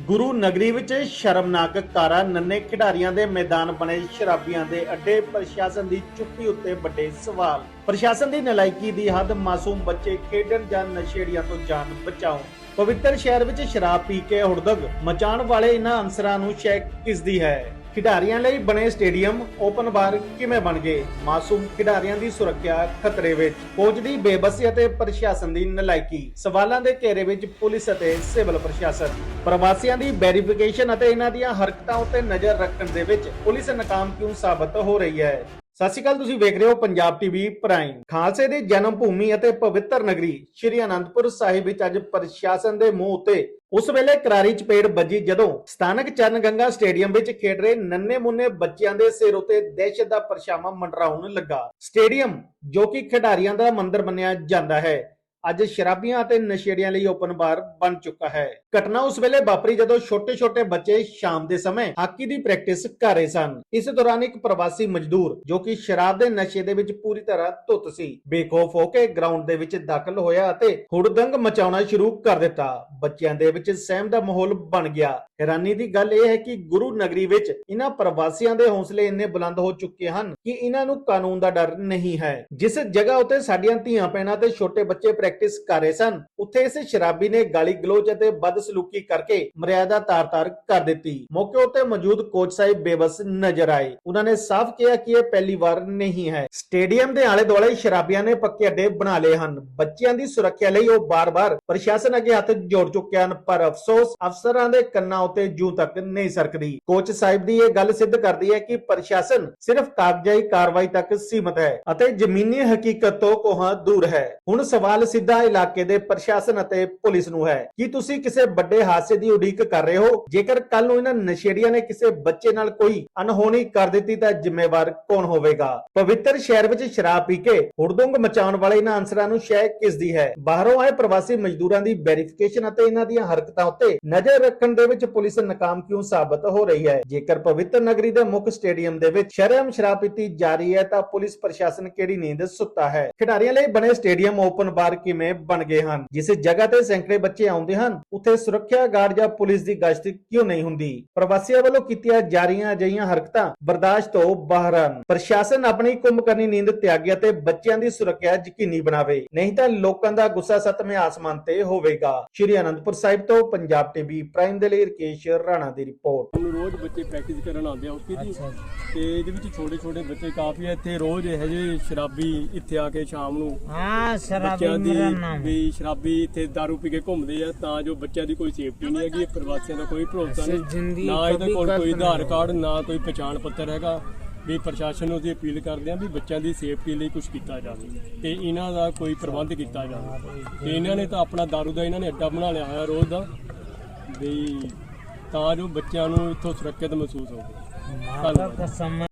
ਗੁਰੂ ਨਗਰੀ ਵਿੱਚ ਸ਼ਰਮਨਾਕ ਕਾਰਾ ਨੰਨੇ ਖਿਡਾਰੀਆਂ ਦੇ ਮੈਦਾਨ ਬਣੇ ਸ਼ਰਾਬੀਆਂ ਦੇ ਅੱਡੇ ਪ੍ਰਸ਼ਾਸਨ ਦੀ ਚੁੱਪੀ ਉੱਤੇ ਵੱਡੇ ਸਵਾਲ। ਪ੍ਰਸ਼ਾਸਨ ਦੀ ਨਲਾਇਕੀ ਦੀ ਹੱਦ ਮਾਸੂਮ ਬੱਚੇ ਖੇਡਣ ਜਾਂ ਨਸ਼ੇੜੀਆਂ ਤੋਂ ਜਾਨ ਬਚਾਓ ਪਵਿੱਤਰ ਸ਼ਹਿਰ ਵਿੱਚ ਸ਼ਰਾਬ ਪੀ ਕੇ ਹੁੜਦਗ ਮਚਾਉਣ ਵਾਲੇ ਇਹਨਾਂ ਅਨਸਰਾਂ ਨੂੰ ਸ਼ੈਕ ਕਿਸਦੀ ਹੈ। ਖਿਡਾਰੀਆਂ ਲਈ ਬਣੇ ਸਟੇਡੀਅਮ ਓਪਨ ਬਾਰ ਕਿਵੇਂ ਬਣ ਗਏ? ਮਾਸੂਮ ਖਿਡਾਰੀਆਂ ਦੀ ਸੁਰੱਖਿਆ ਖਤਰੇ ਵਿੱਚ। ਕੋਚ ਦੀ ਬੇਬਸੀ ਅਤੇ ਪ੍ਰਸ਼ਾਸਨ ਦੀ ਨਲਾਇਕੀ। ਸਵਾਲਾਂ ਦੇ ਘੇਰੇ ਵਿੱਚ ਪੁਲਿਸ ਅਤੇ ਸਿਵਲ ਪ੍ਰਸ਼ਾਸਨ। ਪ੍ਰਵਾਸੀਆਂ ਦੀ ਵੈਰੀਫਿਕੇਸ਼ਨ ਅਤੇ ਇਹਨਾਂ ਦੀਆਂ ਹਰਕਤਾਂ ਉੱਤੇ ਨਜ਼ਰ ਰੱਖਣ ਦੇ ਵਿੱਚ ਪੁਲਿਸ ਨਾਕਾਮ ਕਿਉਂ ਸਾਬਤ ਹੋ ਰਹੀ ਹੈ? ਸਤਿ ਸ਼੍ਰੀ ਅਕਾਲ, ਤੁਸੀਂ ਵੇਖ ਰਹੇ ਹੋ ਪੰਜਾਬ ਟੀਵੀ ਪ੍ਰਾਈਮ। ਖਾਲਸੇ ਦੀ ਜਨਮ ਭੂਮੀ ਅਤੇ ਪਵਿੱਤਰ ਨਗਰੀ ਸ਼੍ਰੀ ਅਨੰਦਪੁਰ ਸਾਹਿਬ ਵਿੱਚ ਅੱਜ ਪ੍ਰਸ਼ਾਸਨ ਦੇ ਮੂੰਹ ਉੱਤੇ ਉਸ ਵੇਲੇ ਕਰਾਰੀ ਚਪੇੜ ਵੱਜੀ ਜਦੋਂ ਸਥਾਨਕ ਚਰਨ ਗੰਗਾ ਸਟੇਡੀਅਮ ਵਿੱਚ ਖੇਡ ਰਹੇ ਨੰਨੇ ਮੁੰਨੇ ਬੱਚਿਆਂ ਦੇ ਸਿਰ ਉਤੇ ਦਹਿਸ਼ਤ ਦਾ ਪਰਛਾਵਾਂ ਮੰਡਰਾਉਣ ਲੱਗਾ। ਸਟੇਡੀਅਮ ਜੋ ਕਿ ਖਿਡਾਰੀਆਂ ਦਾ ਮੰਦਰ ਮੰਨਿਆ ਜਾਂਦਾ ਹੈ। ਅੱਜ ਸ਼ਰਾਬੀਆਂ ਅਤੇ ਨਸ਼ੇੜੀਆਂ ਲਈ ਓਪਨ ਬਾਰ ਬਣ ਚੁੱਕਾ ਹੈ। ਘਟਨਾ ਉਸ ਵੇਲੇ ਵਾਪਰੀ ਜਦੋਂ ਛੋਟੇ-ਛੋਟੇ ਬੱਚੇ ਸ਼ਾਮ ਦੇ ਸਮੇਂ ਹਾਕੀ ਦੀ ਪ੍ਰੈਕਟਿਸ ਕਰ ਰਹੇ ਸਨ। ਇਸ ਦੌਰਾਨ ਇੱਕ ਪ੍ਰਵਾਸੀ ਮਜ਼ਦੂਰ ਜੋ ਕਿ ਸ਼ਰਾਬ ਦੇ ਨਸ਼ੇ ਦੇ ਵਿੱਚ ਪੂਰੀ ਤਰ੍ਹਾਂ ਧੁੱਤ ਸੀ, ਬੇਖੌਫ ਹੋ ਕੇ ਗਰਾਊਂਡ ਦੇ ਵਿੱਚ ਦਾਖਲ ਹੋਇਆ ਅਤੇ ਹੁੜਦੰਗ ਮਚਾਉਣਾ ਸ਼ੁਰੂ ਕਰ ਦਿੱਤਾ। ਬੱਚਿਆਂ ਦੇ ਵਿੱਚ ਸਹਿਮ ਦਾ ਮਾਹੌਲ ਬਣ ਗਿਆ। ਹੈਰਾਨੀ ਦੀ ਗੱਲ ਇਹ ਹੈ ਕਿ ਗੁਰੂ ਨਗਰੀ ਵਿੱਚ ਇਹਨਾਂ ਪ੍ਰਵਾਸੀਆਂ ਦੇ ਹੌਸਲੇ ਇੰਨੇ ਬੁਲੰਦ ਹੋ ਚੁੱਕੇ ਹਨ ਕਿ ਇਹਨਾਂ ਨੂੰ ਕਾਨੂੰਨ ਦਾ ਡਰ ਨਹੀਂ ਹੈ। ਜਿਸ ਜਗ੍ਹਾ ਉੱਤੇ ਸਾਡੀਆਂ ਧੀਆਂ ਭੈਣਾਂ ਤੇ ਛੋਟੇ ਬੱਚੇ ਪ੍ਰੈਕਟਿਸ ਕਰ ਰਹੇ ਸਨ, ਉੱਥੇ ਇਸ ਸ਼ਰਾਬੀ ਨੇ ਗਾਲੀ ਗਲੋਚ ਅਤੇ ਬਦਸਲੂਕੀ ਕਰਕੇ ਮਰਿਆਦਾ ਤਾਰ-ਤਾਰ ਕਰ ਦਿੱਤੀ। ਮੌਕੇ ਉੱਤੇ ਮੌਜੂਦ ਕੋਚ ਸਾਹਿਬ ਬੇਬਸ ਨਜ਼ਰ ਆਏ। ਉਹਨਾਂ ਨੇ ਸਾਫ਼ ਕਿਹਾ ਕਿ ਇਹ ਪਹਿਲੀ ਵਾਰ ਨਹੀਂ ਹੈ। ਸਟੇਡੀਅਮ ਦੇ ਆਲੇ ਦੁਆਲੇ ਸ਼ਰਾਬੀਆਂ ਨੇ ਪੱਕੇ ਅੱਡੇ ਬਣਾ ਲਏ ਹਨ। ਬੱਚਿਆਂ ਦੀ ਸੁਰੱਖਿਆ ਲਈ ਉਹ ਬਾਰ-ਬਾਰ ਪ੍ਰਸ਼ਾਸਨ ਅੱਗੇ ਹੱਥ ਜੋੜ ਚੁੱਕੇ ਹਨ, ਪਰ ਅਫਸੋਸ ਅਫਸਰਾਂ ਦੇ ਕੰਨਾਂ ਉੱਤੇ ਜੂ ਤੱਕ ਨਹੀਂ ਸਰਕਦੀ। ਕੋਚ ਸਾਹਿਬ ਦੀ ਇਹ ਗੱਲ ਸਿੱਧ ਕਰਦੀ ਹੈ ਕਿ ਪ੍ਰਸ਼ਾਸਨ ਸਿਰਫ ਕਾਗਜ਼ਾਈ ਕਾਰਵਾਈ ਤੱਕ ਸੀਮਤ ਹੈ ਅਤੇ ਜ਼ਮੀਨੀ ਹਕੀਕਤ ਤੋਂ ਕੋਹਾਂ ਦੂਰ ਹੈ। ਹੁਣ ਸਵਾਲ ਸਿੱਧਾ ਇਲਾਕੇ ਦੇ ਪ੍ਰਸ਼ਾਸਨ ਅਤੇ ਪੁਲਿਸ ਨੂੰ ਹੈ। ਕੀ ਤੁਸੀਂ ਕਿਸੇ ਵੱਡੇ ਹਾਦਸੇ ਦੀ ਉਡੀਕ ਕਰ ਰਹੇ ਹੋ? ਜੇਕਰ ਕੱਲ ਨੂੰ ਇਹਨਾਂ ਨਸ਼ੇੜੀਆਂ ਨੇ ਕਿਸੇ ਬੱਚੇ ਨਾਲ ਕੋਈ ਅਨਹੋਣੀ ਕਰ ਦਿੱਤੀ ਤਾਂ ਜ਼ਿੰਮੇਵਾਰ ਕੌਣ ਹੋਵੇਗਾ? ਪਵਿੱਤਰ ਸ਼ਹਿਰ ਵਿੱਚ ਸ਼ਰਾਬ ਪੀ ਕੇ ਹੁੜਦੁੰਗ ਮਚਾਉਣ ਵਾਲੇ ਇਹਨਾਂ ਅਨਸਰਾਂ ਨੂੰ ਸ਼ੈ ਕਿਸ ਦੀ ਹੈ? ਬਾਹਰੋਂ ਆਏ ਪ੍ਰਵਾਸੀ ਮਜ਼ਦੂਰਾਂ ਦੀ ਵੈਰੀਫਿਕੇਸ਼ਨ ਅਤੇ ਇਹਨਾਂ ਦੀਆਂ ਹਰਕਤਾਂ ਉੱਤੇ ਨਜ਼ਰ ਰੱਖਣ ਦੇ ਵਿੱਚ ਪੁਲਿਸ ਨਾਕਾਮ ਕਿਉਂ ਸਾਬਤ ਹੋ ਰਹੀ ਹੈ? ਜੇਕਰ ਪਵਿੱਤਰ ਨਗਰੀ ਦੇ ਮੁੱਖ ਸਟੇਡੀਅਮ ਦੇ ਵਿੱਚ ਸ਼ਰਮ ਸ਼ਰਾਬ ਪੀਤੀ ਜਾ ਰਹੀ ਹੈ, ਤਾਂ ਪੁਲਿਸ ਪ੍ਰਸ਼ਾਸਨ ਕਿਹੜੀ ਨੀਂਦ ਸੁੱਤਾ ਹੈ? ਖਿਡਾਰੀਆਂ ਲਈ ਬਣੇ ਸਟੇਡੀਅਮ ਓਪਨ ਬਾਰ ਕਿਵੇਂ ਬਣ ਗਏ ਹਨ? ਜਿਸ ਜਗ੍ਹਾ ਤੇ ਸੈਂਕੜੇ ਬੱਚੇ ਆਉਂਦੇ ਹਨ, ਉੱਥੇ ਸੁਰੱਖਿਆ ਗਾਰਡ ਜਾਂ ਪੁਲਿਸ ਦੀ ਗਸ਼ਤ ਕਿਉਂ ਨਹੀਂ ਹੁੰਦੀ? ਪ੍ਰਵਾਸੀਆਂ ਵੱਲੋਂ ਕੀਤੀਆਂ ਜਾ ਰਹੀਆਂ ਅਜਿਹੀਆਂ ਹਰਕਤਾਂ ਬਰਦਾਸ਼ਤ ਤੋਂ ਬਾਹਰ ਹਨ। ਪ੍ਰਸ਼ਾਸਨ ਆਪਣੀ ਕੁੰਭਕਰਨੀ ਨੀਂਦ ਤਿਆਗੇ ਅਤੇ ਬੱਚਿਆਂ ਦੀ ਸੁਰੱਖਿਆ ਯਕੀਨੀ ਬਣਾਵੇ। ਨਹੀਂ ਤਾਂ ਲੋਕਾਂ ਦਾ ਗੁੱਸਾ ਸਤਵੇਂ ਆਸਮਾਨ ਤੇ ਹੋਵੇਗਾ। ਸ਼੍ਰੀ ਅਨੰਦਪੁਰ ਸਾਹਿਬ ਤੋਂ ਪੰਜਾਬ ਟੀਵੀ ਪ੍ਰਾਈਮ ਦੇ ਲਈ ਲੋਕੇਸ਼ ਰਾਣਾ ਦੀ ਰਿਪੋਰਟ। ਨੂੰ ਰੋਜ਼ ਬੱਚੇ ਪ੍ਰੈਕਟਿਸ ਕਰਨ ਆਉਂਦੇ ਆ ਹੋਕੀ ਦੀ। ਤੇ ਇਹਦੇ ਵਿੱਚ ਛੋਟੇ ਛੋਟੇ ਬੱਚੇ ਕਾਫੀ ਆ ਇੱਥੇ ਰੋਜ਼ ਇਹੋ ਜਿਹੇ ਸ਼ਰਾਬੀ ਇੱਥੇ ਆ ਕੇ ਸ਼ਾਮ ਨੂੰ ਹਾਂ ਸ਼ਰਾਬੀ ਮੇਰਾ ਨਾਮ ਵੀ। ਸ਼ਰਾਬੀ ਇੱਥੇ ਦਾਰੂ ਪੀ ਕੇ ਘੁੰਮਦੇ ਆ ਤਾਂ ਜੋ ਬੱਚਿਆਂ ਦੀ ਕੋਈ ਸੇਫਟੀ ਨਹੀਂ ਹੈਗੀ ਪ੍ਰਵਾਸੀਆਂ ਦਾ ਕੋਈ ਭਰੋਸਾ ਨਹੀਂ। ਨਾ ਇਹਦੇ ਕੋਲ ਕੋਈ ਆਧਾਰ ਕਾਰਡ ਨਾ ਕੋਈ ਪਛਾਣ ਪੱਤਰ ਹੈਗਾ। ਵੀ ਪ੍ਰਸ਼ਾਸਨ ਨੂੰ ਅਸੀਂ ਅਪੀਲ ਕਰਦੇ ਹਾਂ ਵੀ ਬੱਚਿਆਂ ਦੀ ਸੇਫਟੀ ਲਈ ਕੁਝ ਕੀਤਾ ਜਾਵੇ ਤੇ ਇਹਨਾਂ ਦਾ ਕੋਈ ਪ੍ਰਬੰਧ ਕੀਤਾ ਜਾਵੇ। ਤੇ ਇਹਨਾਂ ਨੇ ਤਾਂ ਆਪਣਾ ਦਾਰੂ ਦਾ ਇਹਨਾਂ ਨੇ ਅੱਡਾ ਬਣਾ ਲਿਆ ਹੋਇਆ ਰੋਜ਼ ਦਾ। ਵੀ ਤਾਂ ਜੋ ਬੱਚਿਆਂ ਨੂੰ ਇੱਥੋਂ ਸੁਰੱਖਿਅਤ ਮਹਿਸੂਸ ਹੋਵੇ। ਮਾਤਾ